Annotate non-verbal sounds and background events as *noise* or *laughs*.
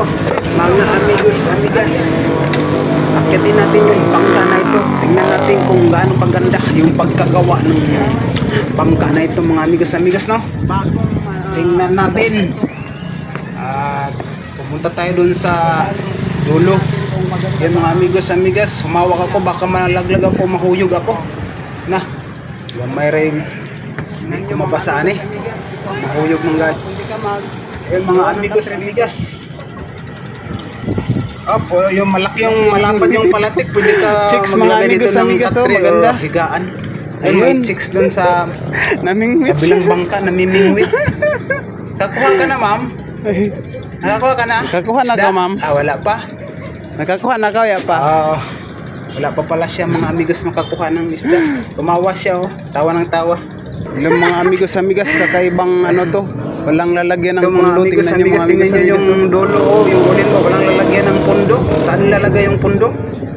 ito, mga amigos, amigas. Akitin natin yung bangka na ito. Tingnan natin kung gaano paganda yung pagkagawa ng bangka na ito, mga amigos, amigas, no? Tingnan natin. At pumunta tayo dun sa dulo. Yan mga amigos, amigas, humawak ako, baka malaglag ako, mahuyog ako. Na, yung may rin, hindi ko mabasaan eh. Mahuyog gad. Yan mga amigos, amigas. Opo, yung malaki yung malapad yung palatik, pwede ka *laughs* Chicks, mga amigos, ng amigas, oh, maganda. higaan. Ay, may chicks dun sa *laughs* Namingwit kabilang bangka, namimingwit. *laughs* Kakuha ka na, ma'am. Nakakuha ka na? Nakakuha na ka, ma'am. Ah, wala pa. Nakakuha na ka, ya pa. Ah, wala pa pala siya mga amigos makakuha ng isda. Tumawa siya oh, tawa ng tawa. Ilang mga amigos, amigas, kakaibang ano to. Walang lalagyan ng mga pundo. Tingnan niyo amigos, mga tingnan niyo yung dulo oh, yung ulin mo, walang lalagyan ng